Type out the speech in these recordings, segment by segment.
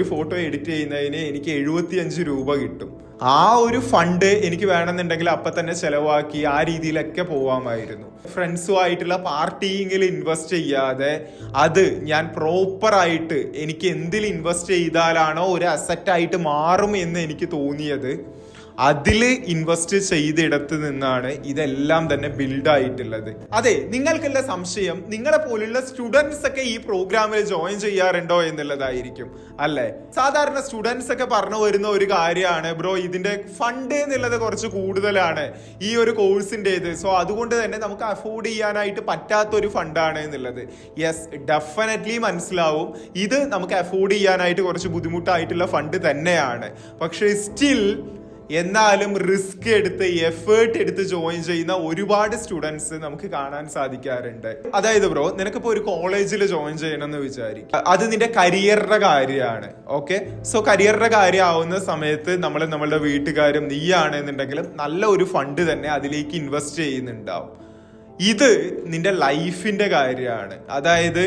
ഒരു photo edit ചെയ്യുന്നതിന് എനിക്ക് എഴുപത്തിയഞ്ച് രൂപ കിട്ടും. ആ ഒരു ഫണ്ട് എനിക്ക് വേണമെന്നുണ്ടെങ്കിൽ അപ്പം തന്നെ ചിലവാക്കി ആ രീതിയിലൊക്കെ പോവാമായിരുന്നു. ഫ്രണ്ട്സുമായിട്ടുള്ള പാർട്ടിയിൽ ഇൻവെസ്റ്റ് ചെയ്യാതെ അത് ഞാൻ പ്രോപ്പറായിട്ട് എനിക്ക് എന്തിൽ ഇൻവെസ്റ്റ് ചെയ്താലാണോ ഒരു അസറ്റായിട്ട് മാറും എന്ന് എനിക്ക് തോന്നിയത്. അതിൽ ഇൻവെസ്റ്റ് ചെയ്തിടത്ത് നിന്നാണ് ഇതെല്ലാം തന്നെ ബിൽഡ് ആയിട്ടുള്ളത്. അതെ നിങ്ങൾക്കുള്ള സംശയം നിങ്ങളെ പോലുള്ള സ്റ്റുഡൻസ് ഒക്കെ ഈ പ്രോഗ്രാമിൽ ജോയിൻ ചെയ്യാറുണ്ടോ എന്നുള്ളതായിരിക്കും അല്ലെ? സാധാരണ സ്റ്റുഡൻസ് ഒക്കെ പറഞ്ഞു വരുന്ന ഒരു കാര്യമാണ് ബ്രോ ഇതിന്റെ ഫണ്ട് എന്നുള്ളത് കുറച്ച് കൂടുതലാണ് ഈ ഒരു കോഴ്സിന്റെത് സോ അതുകൊണ്ട് തന്നെ നമുക്ക് അഫോർഡ് ചെയ്യാനായിട്ട് പറ്റാത്ത ഒരു ഫണ്ടാണ് എന്നുള്ളത്. യെസ് ഡെഫിനറ്റ്ലി മനസ്സിലാവും. ഇത് നമുക്ക് അഫോർഡ് ചെയ്യാനായിട്ട് കുറച്ച് ബുദ്ധിമുട്ടായിട്ടുള്ള ഫണ്ട് തന്നെയാണ്. പക്ഷേ സ്റ്റിൽ എന്നാലും റിസ്ക് എടുത്ത് എഫേർട്ട് എടുത്ത് ജോയിൻ ചെയ്യുന്ന ഒരുപാട് സ്റ്റുഡൻസ് നമുക്ക് കാണാൻ സാധിക്കാറുണ്ട്. അതായത് ബ്രോ നിനക്കിപ്പോ ഒരു കോളേജിൽ ജോയിൻ ചെയ്യണമെന്ന് വിചാരിക്കും. അത് നിന്റെ കരിയറിന്റെ കാര്യമാണ് ഓക്കെ സോ കരിയറിന്റെ കാര്യം ആവുന്ന സമയത്ത് നമ്മൾ നമ്മളുടെ വീട്ടുകാരും നീയാണെന്നുണ്ടെങ്കിലും നല്ല ഒരു ഫണ്ട് തന്നെ അതിലേക്ക് ഇൻവെസ്റ്റ് ചെയ്യുന്നുണ്ടാവും. ഇത് നിന്റെ ലൈഫിന്റെ കാര്യമാണ്. അതായത്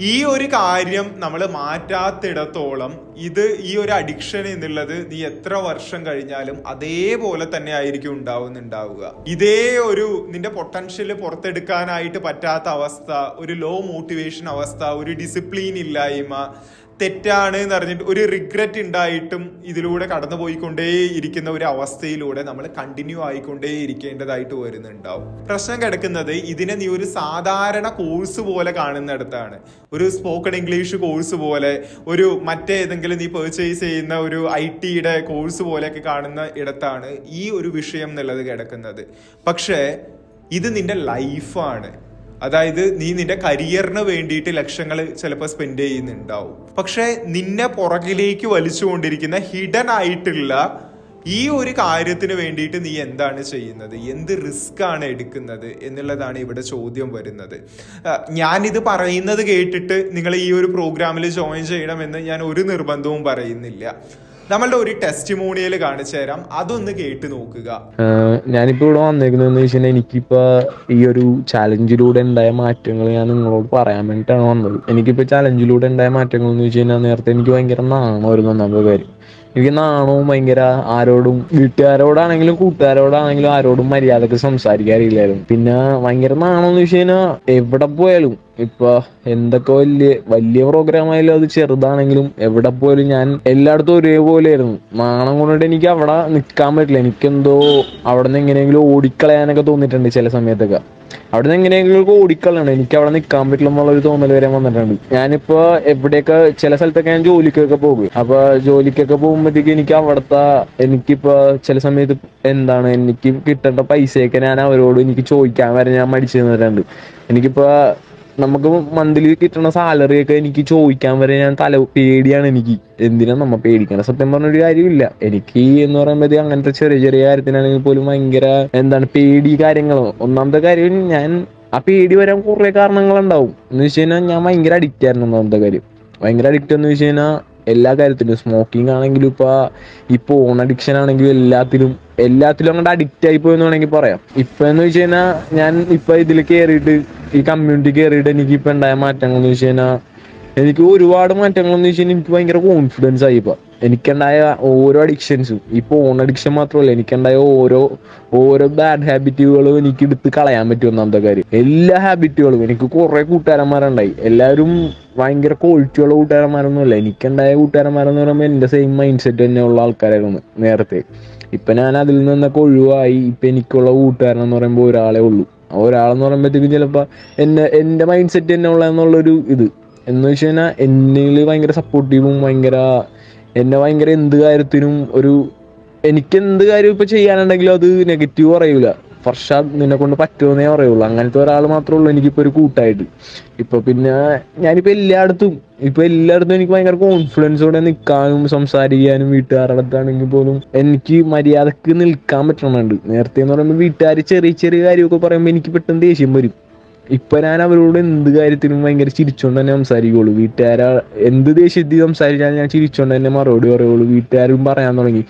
ഈ ഒരു കാര്യം നമ്മൾ മാറ്റാത്തിടത്തോളം ഇത് ഈ ഒരു അഡിക്ഷൻ എന്നുള്ളത് നീ എത്ര വർഷം കഴിഞ്ഞാലും അതേപോലെ തന്നെ ആയിരിക്കും ഉണ്ടാവുന്നുണ്ടാവുക. ഇതേ ഒരു നിന്റെ പൊട്ടൻഷ്യൽ പുറത്തെടുക്കാനായിട്ട് പറ്റാത്ത അവസ്ഥ ഒരു ലോ മോട്ടിവേഷൻ അവസ്ഥ ഒരു ഡിസിപ്ലിൻ ഇല്ലായ്മ തെറ്റാണ് എന്ന് അറിഞ്ഞിട്ട് ഒരു റിഗ്രറ്റ് ഉണ്ടായിട്ടും ഇതിലൂടെ കടന്നു പോയിക്കൊണ്ടേ ഇരിക്കുന്ന ഒരു അവസ്ഥയിലൂടെ നമ്മൾ കണ്ടിന്യൂ ആയിക്കൊണ്ടേ ഇരിക്കേണ്ടതായിട്ട് വരുന്നുണ്ടാവും. പ്രശ്നം കിടക്കുന്നത് ഇതിനെ നീ ഒരു സാധാരണ കോഴ്സ് പോലെ കാണുന്നിടത്താണ്. ഒരു സ്പോക്കൺ ഇംഗ്ലീഷ് കോഴ്സ് പോലെ ഒരു മറ്റേതെങ്കിലും നീ പെർച്ചേസ് ചെയ്യുന്ന ഒരു ഐ ടിയുടെ കോഴ്സ് പോലെയൊക്കെ കാണുന്ന ഇടത്താണ് ഈ ഒരു വിഷയം എന്നുള്ളത് കിടക്കുന്നത്. പക്ഷേ ഇത് നിന്റെ ലൈഫാണ് അതായത് നീ നിന്റെ കരിയറിന് വേണ്ടിയിട്ട് ലക്ഷങ്ങൾ ചിലപ്പോൾ സ്പെൻഡ് ചെയ്യുന്നുണ്ടാവും. പക്ഷെ നിന്നെ പുറകിലേക്ക് വലിച്ചുകൊണ്ടിരിക്കുന്ന ഹിഡൻ ആയിട്ടുള്ള ഈ ഒരു കാര്യത്തിന് വേണ്ടിയിട്ട് നീ എന്താണ് ചെയ്യുന്നത്? എന്ത് റിസ്ക് ആണ് എടുക്കുന്നത് എന്നുള്ളതാണ് ഇവിടെ ചോദ്യം വരുന്നത്. ഞാനിത് പറയുന്നത് കേട്ടിട്ട് നിങ്ങൾ ഈ ഒരു പ്രോഗ്രാമിൽ ജോയിൻ ചെയ്യണമെന്ന് ഞാൻ ഒരു നിർബന്ധവും പറയുന്നില്ല. നമ്മളുടെ ഒരു ടെസ്റ്റിമോണിയൽ കാണിച്ചു തരാം. അതൊന്ന് കേട്ട് നോക്കുക. ഞാനിപ്പോ ഇവിടെ വന്നേക്കുന്നത് വെച്ചാൽ എനിക്കിപ്പോ ഈ ഒരു ചാലഞ്ചിലൂടെ ഉണ്ടായ മാറ്റങ്ങൾ ഞാൻ നിങ്ങളോട് പറയാൻ വേണ്ടിട്ടാണ് വന്നത്. എനിക്കിപ്പോ ചാലഞ്ചിലൂടെ ഉണ്ടായ മാറ്റങ്ങൾ എന്ന് വെച്ച് കഴിഞ്ഞാൽ നേരത്തെ എനിക്ക് ഭയങ്കര നാണമായിരുന്നു ഒന്നാമത്തെ കാര്യം. എനിക്ക് നാണവും ഭയങ്കര ആരോടും വീട്ടുകാരോടാണെങ്കിലും കൂട്ടുകാരോടാണെങ്കിലും ആരോടും മര്യാദയ്ക്ക് സംസാരിക്കാറില്ലായിരുന്നു. പിന്നെ ഭയങ്കര നാണോന്ന് എന്ന് വെച്ച് കഴിഞ്ഞാൽ എവിടെ പോയാലും ഇപ്പൊ എന്തൊക്കെ വലിയ വലിയ പ്രോഗ്രാം ആയാലും അത് ചെറുതാണെങ്കിലും എവിടെ പോയാലും ഞാൻ എല്ലായിടത്തും ഒരേപോലെ ആയിരുന്നു നാണം കൊണ്ടിട്ട് എനിക്ക് അവിടെ നിൽക്കാൻ പറ്റില്ല. എനിക്കെന്തോ അവിടെ നിന്ന് എങ്ങനെയെങ്കിലും ഓടിക്കളയാനൊക്കെ തോന്നിയിട്ടുണ്ട് ചില സമയത്തൊക്കെ. അവിടെ നിന്ന് എങ്ങനെയെങ്കിലും ഓടിക്കളയാണ്. എനിക്ക് അവിടെ നിൽക്കാൻ പറ്റില്ല എന്നുള്ളൊരു തോന്നൽ വരെ വന്നിട്ടുണ്ട്. ഞാനിപ്പോ എവിടെയൊക്കെ ചില സ്ഥലത്തൊക്കെ ഞാൻ ജോലിക്കൊക്കെ പോകും. അപ്പൊ ജോലിക്കൊക്കെ പോകുമ്പോഴത്തേക്ക് എനിക്ക് അവിടുത്തെ എനിക്കിപ്പോ ചില സമയത്ത് എന്താണ് എനിക്ക് കിട്ടേണ്ട പൈസയൊക്കെ ഞാൻ അവരോട് എനിക്ക് ചോദിക്കാൻ വരെ ഞാൻ മടിച്ചു നിന്നിട്ടുണ്ട്. എനിക്കിപ്പോ നമുക്ക് മന്ത്ലി കിട്ടുന്ന സാലറി ഒക്കെ എനിക്ക് ചോദിക്കാൻ വരെ ഞാൻ തല പേടിയാണ് എനിക്ക്. എന്തിനാ നമ്മ പേടിക്കണം സത്യം പറഞ്ഞൊരു കാര്യമില്ല. എനിക്ക് എന്ന് പറയുമ്പോൾ അങ്ങനത്തെ ചെറിയ ചെറിയ കാര്യത്തിനാണെങ്കിൽ പോലും ഭയങ്കര എന്താണ് പേടി കാര്യങ്ങളോ? ഒന്നാമത്തെ കാര്യം ഞാൻ ആ പേടി വരാൻ കുറെ കാരണങ്ങളുണ്ടാവും. എന്ന് വെച്ച് കഴിഞ്ഞാൽ ഞാൻ ഭയങ്കര അഡിക്റ്റ് ആയിരുന്നു ഒന്നാമത്തെ കാര്യം. ഭയങ്കര അഡിക്റ്റ് എന്ന് വെച്ച് കഴിഞ്ഞാൽ എല്ലാ കാര്യത്തിലും. സ്മോക്കിംഗ് ആണെങ്കിലും ഇപ്പൊ ഇപ്പൊ ഓൺ അഡിക്ഷൻ ആണെങ്കിലും എല്ലാത്തിലും എല്ലാത്തിലും അങ്ങോട്ട് അഡിക്റ്റ് ആയി പോയെന്ന് വേണമെങ്കിൽ പറയാം. ഇപ്പൊ എന്ന് വെച്ച് കഴിഞ്ഞാൽ ഞാൻ ഇപ്പൊ ഇതിൽ കയറിയിട്ട് ഈ കമ്മ്യൂണിറ്റി കയറിയിട്ട് എനിക്ക് ഇപ്പൊ ഉണ്ടായ മാറ്റങ്ങൾ എന്ന് വെച്ച് കഴിഞ്ഞാൽ എനിക്ക് ഒരുപാട് മാറ്റങ്ങൾ എന്ന് വെച്ചാൽ എനിക്ക് ഭയങ്കര കോൺഫിഡൻസ് ആയി ഇപ്പൊ. എനിക്കുണ്ടായ ഓരോ അഡിക്ഷൻസും ഈ ഫോൺ അഡിക്ഷൻ മാത്രമല്ല എനിക്കുണ്ടായ ഓരോ ഓരോ ബാഡ് ഹാബിറ്റുകളും എനിക്ക് എടുത്ത് കളയാൻ പറ്റും ഒന്നാമത്തെ കാര്യം. എല്ലാ ഹാബിറ്റുകളും എനിക്ക് കുറെ കൂട്ടുകാരന്മാരുണ്ടായി. എല്ലാവരും ഭയങ്കര ക്വാളിറ്റിയുള്ള കൂട്ടുകാരന്മാരൊന്നുമല്ല. എനിക്കുണ്ടായ കൂട്ടുകാരന്മാരെന്ന് പറയുമ്പോൾ എന്റെ സെയിം മൈൻഡ് സെറ്റ് തന്നെ ഉള്ള ആൾക്കാരായിരുന്നു നേരത്തെ. ഇപ്പൊ ഞാൻ അതിൽ നിന്നൊക്കെ ഒഴിവായി ഇപ്പൊ എനിക്കുള്ള കൂട്ടുകാരൻ എന്ന് പറയുമ്പോൾ ഒരാളെ ഉള്ളൂ. ഒരാളെന്ന് പറയുമ്പോഴത്തേക്കും ചിലപ്പോ എന്നെ എന്റെ മൈൻഡ് സെറ്റ് തന്നെ ഉള്ള എന്നുള്ളൊരു ഇത്. എന്ന് വെച്ച് കഴിഞ്ഞാൽ എന്നിൽ ഭയങ്കര സപ്പോർട്ടീവും ഭയങ്കര എന്നെ ഭയങ്കര എന്ത് കാര്യത്തിനും ഒരു എനിക്ക് എന്ത് കാര്യം ഇപ്പൊ ചെയ്യാനുണ്ടെങ്കിലും അത് നെഗറ്റീവ് പറയൂല. ഫർഷാദ് നിന്നെ കൊണ്ട് പറ്റുമെന്നേ പറയുള്ളൂ. അങ്ങനത്തെ ഒരാൾ മാത്രമേ ഉള്ളൂ എനിക്കിപ്പോ ഒരു കൂട്ടായിട്ട്. ഇപ്പൊ പിന്നെ ഞാനിപ്പോ എല്ലായിടത്തും ഇപ്പൊ എല്ലായിടത്തും എനിക്ക് ഭയങ്കര കോൺഫിഡൻസോടെ നിൽക്കാനും സംസാരിക്കാനും വീട്ടുകാരുടെ അടുത്താണെങ്കിൽ പോലും എനിക്ക് മര്യാദയ്ക്ക് നിൽക്കാൻ പറ്റണുണ്ട്. നേരത്തെ എന്ന് പറയുമ്പോൾ വീട്ടുകാർ ചെറിയ ചെറിയ കാര്യമൊക്കെ പറയുമ്പോൾ എനിക്ക് പെട്ടെന്ന് ദേഷ്യം വരും. ഇപ്പൊ ഞാൻ അവരോട് എന്ത് കാര്യത്തിനും ഭയങ്കര ചിരിച്ചോണ്ട് തന്നെ സംസാരിക്കുള്ളൂ. വീട്ടുകാരാ എന്ത് ദേഷ്യത്തിൽ സംസാരിച്ചാലും ഞാൻ ചിരിച്ചോണ്ട് തന്നെ മറുപടി പറയുള്ളൂ. വീട്ടുകാരും പറയാൻ തുടങ്ങി.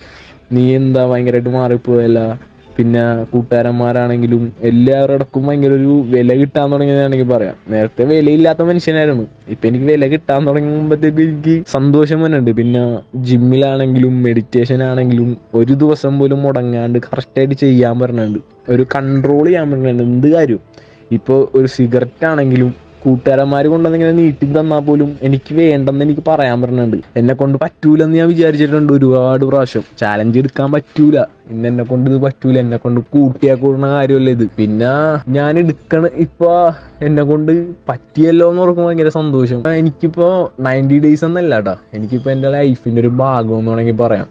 നീ എന്താ ഭയങ്കരമായിട്ട് മാറിപ്പോയല്ല? പിന്നെ കൂട്ടുകാരന്മാരാണെങ്കിലും എല്ലാവരോടൊപ്പം ഭയങ്കര ഒരു വില കിട്ടാൻ തുടങ്ങിയതാണെങ്കിൽ പറയാം. നേരത്തെ വിലയില്ലാത്ത മനുഷ്യനായിരുന്നു. ഇപ്പൊ എനിക്ക് വില കിട്ടാൻ തുടങ്ങുമ്പോഴത്തേക്ക് എനിക്ക് സന്തോഷം വരുന്നുണ്ട് പിന്നെ ജിമ്മിലാണെങ്കിലും മെഡിറ്റേഷൻ ആണെങ്കിലും ഒരു ദിവസം പോലും മുടങ്ങാണ്ട് കറക്റ്റായിട്ട് ചെയ്യാൻ പറഞ്ഞുണ്ട് ഒരു കൺട്രോൾ ചെയ്യാൻ പറഞ്ഞിട്ടുണ്ട്. എന്ത് കാര്യം? ഇപ്പോൾ ഒരു സിഗരറ്റ് ആണെങ്കിലും കൂട്ടുകാരന്മാർ കൊണ്ടുവന്നിങ്ങനെ നീട്ടി തന്നാൽ പോലും എനിക്ക് വേണ്ടെന്ന് എനിക്ക് പറയാൻ പറ്റുന്നുണ്ട് എന്നെ കൊണ്ട് പറ്റൂലെന്ന് ഞാൻ വിചാരിച്ചിട്ടുണ്ട് ഒരുപാട് പ്രാവശ്യം. ചാലഞ്ച് എടുക്കാൻ പറ്റൂല. ഇന്ന് എന്നെ കൊണ്ട് ഇത് പറ്റൂല. എന്നെ കൊണ്ട് കൂട്ടിയാ കൂടുന്ന കാര്യമല്ല ഇത്. പിന്നെ ഞാൻ എടുക്കണ ഇപ്പൊ എന്നെ കൊണ്ട് പറ്റിയല്ലോ എന്ന് ഓർക്കുമ്പോൾ ഭയങ്കര സന്തോഷം. എനിക്കിപ്പോ നയന്റി ഡേയ്സ് എന്നല്ല കേട്ടോ എനിക്കിപ്പോ എന്റെ ലൈഫിന്റെ ഒരു ഭാഗം എന്ന് വേണമെങ്കിൽ പറയാം.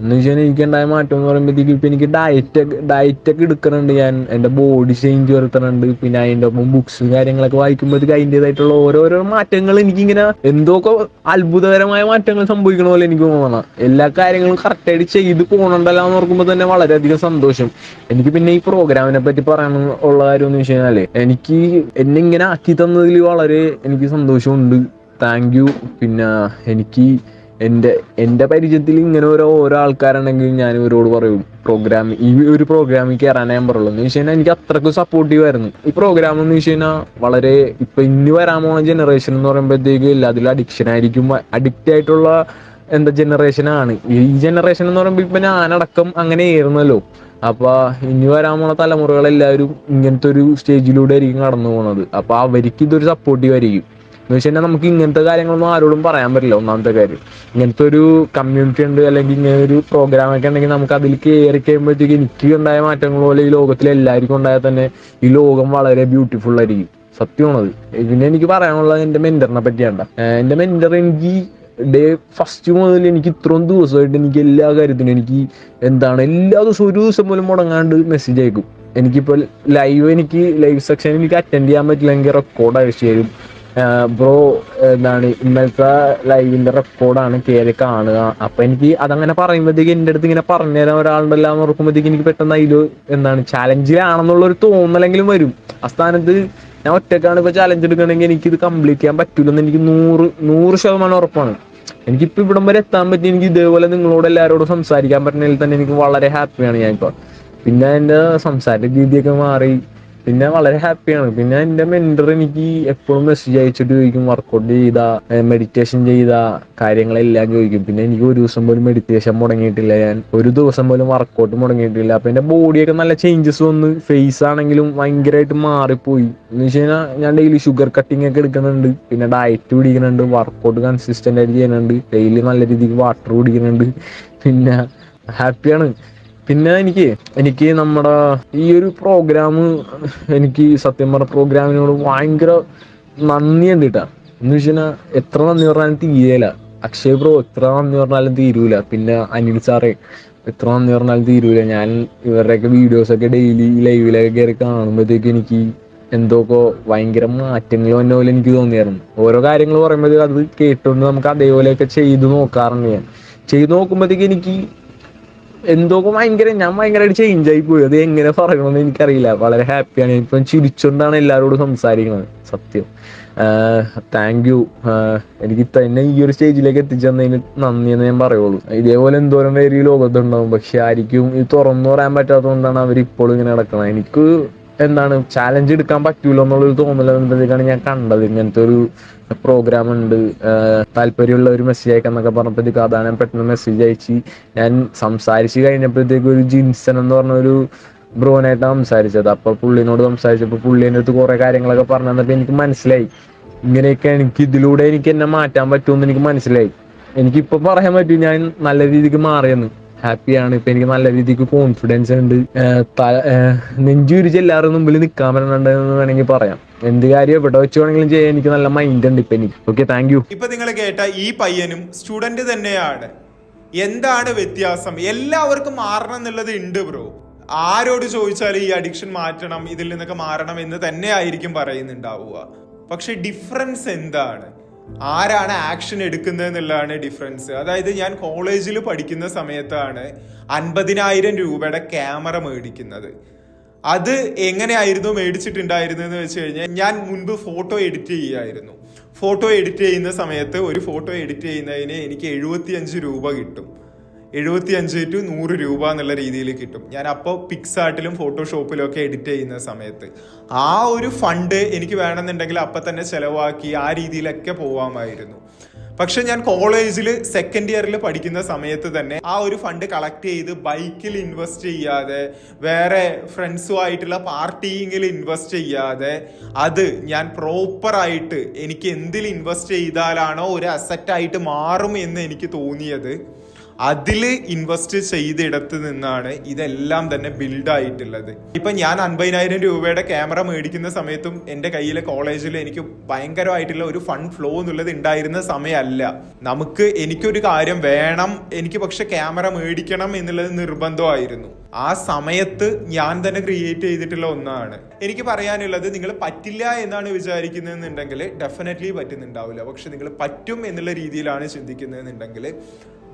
എന്ന് വെച്ചാൽ എനിക്കുണ്ടായ മാറ്റം എന്ന് പറയുമ്പോഴത്തേക്ക് എനിക്ക് ഡയറ്റ് ഡയറ്റൊക്കെ എടുക്കുന്നുണ്ട് ഞാൻ. എന്റെ ബോഡി ചേഞ്ച് വരുത്തുന്നുണ്ട് പിന്നെ അതിന്റെ ഒപ്പം ബുക്സ് കാര്യങ്ങളൊക്കെ വായിക്കുമ്പോഴത്തേക്ക് അതിന്റെതായിട്ടുള്ള ഓരോരോ മാറ്റങ്ങൾ എനിക്കിങ്ങനെ എന്തൊക്കെ അത്ഭുതകരമായ മാറ്റങ്ങൾ സംഭവിക്കണ പോലെ എനിക്ക് തോന്നണം. എല്ലാ കാര്യങ്ങളും കറക്റ്റായിട്ട് ചെയ്ത് പോകണുണ്ടല്ലോ എന്ന് ഓർക്കുമ്പോൾ തന്നെ വളരെയധികം സന്തോഷം. എനിക്ക് പിന്നെ ഈ പ്രോഗ്രാമിനെ പറ്റി പറയാൻ ഉള്ള കാര്യം എന്ന് വെച്ച് കഴിഞ്ഞാൽ എനിക്ക് എന്നെ ഇങ്ങനെ ആക്കി തന്നതിൽ വളരെ എനിക്ക് സന്തോഷമുണ്ട്. താങ്ക് യു പിന്നെ എനിക്ക് എന്റെ എന്റെ പരിചയത്തിൽ ഇങ്ങനെ ഓരോ ഓരോ ആൾക്കാരുണ്ടെങ്കിൽ ഞാൻ ഇവരോട് പറയും പ്രോഗ്രാം ഈ ഒരു പ്രോഗ്രാമിൽ കയറാനേ ഞാൻ പറയുള്ളൂ എന്ന് വെച്ച് കഴിഞ്ഞാൽ എനിക്ക് അത്രക്കും സപ്പോർട്ടീവ് ആയിരുന്നു. ഈ പ്രോഗ്രാം എന്ന് വെച്ച് കഴിഞ്ഞാൽ വളരെ ഇപ്പൊ ഇനി വരാൻ പോണ ജനറേഷൻ എന്ന് പറയുമ്പോഴത്തേക്ക് അതിൽ അഡിക്ഷൻ ആയിരിക്കും. അഡിക്റ്റ് ആയിട്ടുള്ള എന്താ ജനറേഷൻ ആണ്. ഈ ജനറേഷൻ എന്ന് പറയുമ്പോൾ ഇപ്പൊ ഞാനടക്കം അങ്ങനെ ആയിരുന്നല്ലോ അപ്പൊ ഇനി വരാൻ പോണ തലമുറകളെല്ലാവരും ഇങ്ങനത്തെ ഒരു സ്റ്റേജിലൂടെ ആയിരിക്കും കടന്നു പോകുന്നത് അപ്പൊ അവർക്ക് ഇതൊരു സപ്പോർട്ടീവ് ആയിരിക്കും. എന്ന് വെച്ച് കഴിഞ്ഞാൽ നമുക്ക് ഇങ്ങനത്തെ കാര്യങ്ങളൊന്നും ആരോടും പറയാൻ പറ്റില്ല ഒന്നാമത്തെ കാര്യം. ഇങ്ങനത്തെ ഒരു കമ്മ്യൂണിറ്റി ഉണ്ട് അല്ലെങ്കിൽ ഇങ്ങനെ ഒരു പ്രോഗ്രാം ഒക്കെ ഉണ്ടെങ്കിൽ നമുക്ക് അതിൽ കയറി കഴിയുമ്പോഴത്തേക്ക് എനിക്ക് ഉണ്ടായ മാറ്റങ്ങൾ പോലെ ഈ ലോകത്തിലെ എല്ലാവർക്കും ഉണ്ടായാൽ തന്നെ ഈ ലോകം വളരെ ബ്യൂട്ടിഫുൾ ആയിരിക്കും. സത്യമാണത് പിന്നെ എനിക്ക് പറയാനുള്ളത് എന്റെ മെന്ററിനെ പറ്റിയാണ് എന്റെ മെന്റർ എനിക്ക് ഡേ ഫസ്റ്റ് മുതൽ എനിക്ക് ഇത്രയും ദിവസമായിട്ട് എനിക്ക് എല്ലാ കാര്യത്തിനും എനിക്ക് എന്താണ് എല്ലാ ദിവസവും ഒരു ദിവസം പോലും മുടങ്ങാണ്ട് മെസ്സേജ് അയക്കും. എനിക്കിപ്പോൾ ലൈവ് എനിക്ക് ലൈവ് സെക്ഷൻ എനിക്ക് അറ്റൻഡ് ചെയ്യാൻ പറ്റില്ലെങ്കിൽ റെക്കോർഡ് അയച്ചു തരും. ബ്രോ എന്താണ് ഇന്നത്തെ ലൈവിന്റെ റെക്കോർഡാണ് കയറി കാണുക. അപ്പൊ എനിക്ക് അതങ്ങനെ പറയുമ്പോഴത്തേക്ക് എന്റെ അടുത്ത് ഇങ്ങനെ പറഞ്ഞു തരാൻ ഒരാളുണ്ടല്ലോ എന്ന് എനിക്ക് പെട്ടെന്ന് അതിൽ എന്താണ് ചാലഞ്ചിലാണെന്നുള്ള ഒരു തോന്നലെങ്കിലും വരും. ആ സ്ഥാനത്ത് ഞാൻ ഒറ്റക്കാണ് ഇപ്പൊ ചാലഞ്ച് എടുക്കണമെങ്കിൽ എനിക്ക് ഇത് കംപ്ലീറ്റ് ചെയ്യാൻ പറ്റൂലെന്ന് എനിക്ക് നൂറ് നൂറ് ശതമാനം ഉറപ്പാണ്. എനിക്കിപ്പോ ഇവിടം വരെ എത്താൻ പറ്റി എനിക്ക് ഇതേപോലെ നിങ്ങളോട് എല്ലാവരോടും സംസാരിക്കാൻ പറ്റുന്നതിൽ തന്നെ എനിക്ക് വളരെ ഹാപ്പിയാണ് ഞാനിപ്പോ പിന്നെ എന്റെ സംസാര രീതിയൊക്കെ മാറി. പിന്നെ വളരെ ഹാപ്പിയാണ്. പിന്നെ എന്റെ മെന്റർ എനിക്ക് എപ്പോഴും മെസ്സേജ് അയച്ചിട്ട് ചോദിക്കും വർക്കൗട്ട് ചെയ്ത മെഡിറ്റേഷൻ ചെയ്ത കാര്യങ്ങളെല്ലാം ചോദിക്കും. പിന്നെ എനിക്ക് ഒരു ദിവസം പോലും മെഡിറ്റേഷൻ മുടങ്ങിയിട്ടില്ല. ഞാൻ ഒരു ദിവസം പോലും വർക്കൗട്ട് മുടങ്ങിയിട്ടില്ല. അപ്പൊ എന്റെ ബോഡിയൊക്കെ നല്ല ചേഞ്ചസ് വന്ന് ഫേസ് ആണെങ്കിലും ഭയങ്കരമായിട്ട് മാറിപ്പോയി. എന്ന് വെച്ച് കഴിഞ്ഞാൽ ഞാൻ ഡെയിലി ഷുഗർ കട്ടിങ് ഒക്കെ എടുക്കുന്നുണ്ട്. പിന്നെ ഡയറ്റ് പിടിക്കുന്നുണ്ട് വർക്കൗട്ട് കൺസിസ്റ്റന്റ് ആയിട്ട് ചെയ്യുന്നുണ്ട്. ഡെയിലി നല്ല രീതിക്ക് വാട്ടർ കുടിക്കുന്നുണ്ട്. പിന്നെ ഹാപ്പിയാണ് പിന്നെ എനിക്ക് എനിക്ക് നമ്മുടെ ഈ ഒരു പ്രോഗ്രാം എനിക്ക് സത്യം പറഞ്ഞ പ്രോഗ്രാമിനോട് ഭയങ്കര നന്ദിയുണ്ട് കേട്ടാ എന്ന് വെച്ച് കഴിഞ്ഞാൽ എത്ര നന്ദി പറഞ്ഞാലും തീരേല. അക്ഷയ് ബ്രോ എത്ര നന്ദി പറഞ്ഞാലും തീരൂല. പിന്നെ അനിൽ സാറേ എത്ര നന്ദി പറഞ്ഞാലും തീരൂല. ഞാൻ ഇവരുടെയൊക്കെ വീഡിയോസ് ഒക്കെ ഡെയിലി ലൈവിലൊക്കെ കയറി കാണുമ്പോഴത്തേക്ക് എനിക്ക് എന്തൊക്കെ ഭയങ്കര മാറ്റങ്ങൾ വന്ന പോലെ എനിക്ക് തോന്നിയായിരുന്നു. ഓരോ കാര്യങ്ങൾ പറയുമ്പോഴത്തേക്ക് അത് കേട്ടുകൊണ്ട് നമുക്ക് അതേപോലെയൊക്കെ ചെയ്തു നോക്കാറുണ്ട് ഞാൻ. ചെയ്തു നോക്കുമ്പോഴത്തേക്ക് എനിക്ക് എന്തൊക്കെ ഭയങ്കര ഞാൻ ഭയങ്കരമായിട്ട് ചേഞ്ച് ആയി പോയി. അത് എങ്ങനെ പറയണമെന്ന് എനിക്കറിയില്ല. വളരെ ഹാപ്പിയാണ് ഇപ്പം ചിരിച്ചുകൊണ്ടാണ് എല്ലാവരോടും സംസാരിക്കുന്നത് സത്യം. താങ്ക് യു എനിക്ക് തന്നെ ഈ ഒരു സ്റ്റേജിലേക്ക് എത്തിച്ചെന്നതിന് നന്ദി എന്ന് ഞാൻ പറയുള്ളൂ. ഇതേപോലെ എന്തോരം പേര് ഈ ലോകത്തുണ്ടാവും. പക്ഷെ ആയിരിക്കും ഇത് തുറന്നു പറയാൻ പറ്റാത്തതുകൊണ്ടാണ് അവർ ഇപ്പോഴും ഇങ്ങനെ നടക്കുന്നത് എനിക്ക് എന്താണ് ചാലഞ്ച് എടുക്കാൻ പറ്റൂല എന്നുള്ളൊരു തോന്നലാണ് ഞാൻ കണ്ടത്. ഇങ്ങനത്തെ ഒരു പ്രോഗ്രാം ഉണ്ട്. താല്പര്യമുള്ള ഒരു മെസ്സേജ് അയക്കാം എന്നൊക്കെ പറഞ്ഞപ്പോഴത്തേക്ക് അതാണ് ഞാൻ പെട്ടെന്ന് മെസ്സേജ് അയച്ച്. ഞാൻ സംസാരിച്ച് കഴിഞ്ഞപ്പോഴത്തേക്ക് ഒരു ജിൻസൺ എന്ന് പറഞ്ഞ ഒരു ബ്രോനായിട്ടാണ് സംസാരിച്ചത്. അപ്പൊ പുള്ളിനോട് സംസാരിച്ചപ്പോൾ പുള്ളി എന്റെ അടുത്ത് കുറെ കാര്യങ്ങളൊക്കെ പറഞ്ഞു തന്നപ്പോൾ എനിക്ക് മനസ്സിലായി. ഇങ്ങനെയൊക്കെ എനിക്ക് ഇതിലൂടെ എനിക്ക് എന്നെ മാറ്റാൻ പറ്റുമെന്ന് എനിക്ക് മനസ്സിലായി. എനിക്കിപ്പോ പറയാൻ പറ്റും ഞാൻ നല്ല രീതിക്ക് മാറിയെന്ന്. ഹാപ്പിയാണ്. ഇപ്പൊ എനിക്ക് നല്ല രീതിക്ക് കോൺഫിഡൻസ് ഉണ്ട്. നെഞ്ചുരിച്ച് എല്ലാവരുടെ മുമ്പിൽ നിൽക്കാൻ പറ്റുന്നുണ്ട് എന്ന് വേണമെങ്കിൽ പറയാം. എന്ത് കാര്യം എവിടെ വെച്ച് വേണമെങ്കിലും ചെയ്യാൻ എനിക്ക് നല്ല മൈൻഡ് ഉണ്ട് ഇപ്പൊ എനിക്ക്. ഓക്കെ താങ്ക് യു ഇപ്പൊ നിങ്ങൾ കേട്ട ഈ പയ്യനും സ്റ്റുഡന്റ് തന്നെയാണ്. എന്താണ് വ്യത്യാസം? എല്ലാവർക്കും മാറണം എന്നുള്ളത് ഉണ്ട് ബ്രോ ആരോട് ചോദിച്ചാലും ഈ അഡിക്ഷൻ മാറ്റണം ഇതിൽ നിന്നൊക്കെ മാറണം എന്ന് തന്നെ ആയിരിക്കും പറയുന്നുണ്ടാവുക. പക്ഷെ ഡിഫറൻസ് എന്താണ്? ആരാണ് ആക്ഷൻ എടുക്കുന്നത് എന്നുള്ളതാണ് ഡിഫറൻസ് അതായത് ഞാൻ കോളേജിൽ പഠിക്കുന്ന സമയത്താണ് അൻപതിനായിരം രൂപയുടെ ക്യാമറ മേടിക്കുന്നത്. അത് എങ്ങനെയായിരുന്നു മേടിച്ചിട്ടുണ്ടായിരുന്നതെന്ന് വെച്ച് കഴിഞ്ഞാൽ ഞാൻ മുൻപ് ഫോട്ടോ എഡിറ്റ് ചെയ്യായിരുന്നു ഫോട്ടോ എഡിറ്റ് ചെയ്യുന്ന സമയത്ത് ഒരു ഫോട്ടോ എഡിറ്റ് ചെയ്യുന്നതിന് എനിക്ക് എഴുപത്തിയഞ്ച് രൂപ കിട്ടും. എഴുപത്തി അഞ്ച് ടു നൂറ് രൂപ എന്നുള്ള രീതിയിൽ കിട്ടും. ഞാൻ അപ്പോൾ പിക്സാർട്ടിലും ഫോട്ടോഷോപ്പിലും ഒക്കെ എഡിറ്റ് ചെയ്യുന്ന സമയത്ത്. ആ ഒരു ഫണ്ട് എനിക്ക് വേണമെന്നുണ്ടെങ്കിൽ അപ്പം തന്നെ ചിലവാക്കി ആ രീതിയിലൊക്കെ പോവാമായിരുന്നു. പക്ഷെ ഞാൻ കോളേജിൽ സെക്കൻഡ് ഇയറിൽ പഠിക്കുന്ന സമയത്ത് തന്നെ ആ ഒരു ഫണ്ട് കളക്ട് ചെയ്ത് ബൈക്കിൽ ഇൻവെസ്റ്റ് ചെയ്യാതെ വേറെ ഫ്രണ്ട്സുമായിട്ടുള്ള പാർട്ടിയിങ്ങിൽ ഇൻവെസ്റ്റ് ചെയ്യാതെ അത് ഞാൻ പ്രോപ്പറായിട്ട് എനിക്ക് എന്തിൽ ഇൻവെസ്റ്റ് ചെയ്താലാണോ ഒരു അസറ്റായിട്ട് മാറും എന്ന് എനിക്ക് തോന്നിയത്. അതിൽ ഇൻവെസ്റ്റ് ചെയ്തിടത്ത് നിന്നാണ് ഇതെല്ലാം തന്നെ ബിൽഡ് ആയിട്ടുള്ളത്. ഇപ്പൊ ഞാൻ അൻപതിനായിരം രൂപയുടെ ക്യാമറ മേടിക്കുന്ന സമയത്തും എന്റെ കയ്യിലെ കോളേജിൽ എനിക്ക് ഭയങ്കരമായിട്ടുള്ള ഒരു ഫണ്ട് ഫ്ലോ എന്നുള്ളത് ഉണ്ടായിരുന്ന സമയമല്ല. നമുക്ക് എനിക്കൊരു കാര്യം വേണം എനിക്ക് പക്ഷെ ക്യാമറ മേടിക്കണം എന്നുള്ളത് നിർബന്ധമായിരുന്നു. ആ സമയത്ത് ഞാൻ തന്നെ ക്രിയേറ്റ് ചെയ്തിട്ടുള്ള ഒന്നാണ്. എനിക്ക് പറയാനുള്ളത് നിങ്ങൾ പറ്റില്ല എന്നാണ് വിചാരിക്കുന്നതെന്നുണ്ടെങ്കിൽ ഡെഫിനറ്റ്ലി പറ്റുന്നുണ്ടാവില്ല. പക്ഷെ നിങ്ങൾ പറ്റും എന്നുള്ള രീതിയിലാണ് ചിന്തിക്കുന്നതെന്നുണ്ടെങ്കിൽ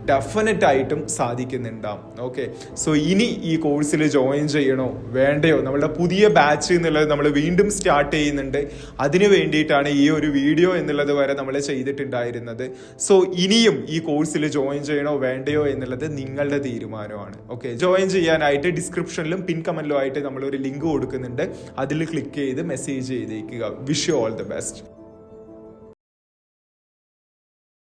ഡെഫിനറ്റ് ആയിട്ടും സാധിക്കുന്നുണ്ടാവും. ഓക്കെ സോ ഇനി ഈ കോഴ്സിൽ ജോയിൻ ചെയ്യണോ? വേണ്ടയോ? നമ്മളുടെ പുതിയ ബാച്ച് എന്നുള്ളത് നമ്മൾ വീണ്ടും സ്റ്റാർട്ട് ചെയ്യുന്നുണ്ട്. അതിന് വേണ്ടിയിട്ടാണ് ഈ ഒരു വീഡിയോ എന്നുള്ളത് വരെ നമ്മൾ ചെയ്തിട്ടുണ്ടായിരുന്നത്. സോ ഇനിയും ഈ കോഴ്സിൽ ജോയിൻ ചെയ്യണോ? വേണ്ടയോ എന്നുള്ളത് നിങ്ങളുടെ തീരുമാനമാണ്. ഓക്കെ ജോയിൻ ചെയ്യാനായിട്ട് ഡിസ്ക്രിപ്ഷനിലും പിൻ കമന്റിലും ആയിട്ട് നമ്മളൊരു ലിങ്ക് കൊടുക്കുന്നുണ്ട്. അതിൽ ക്ലിക്ക് ചെയ്ത് മെസ്സേജ് ചെയ്തേക്കുക. Wish you all the best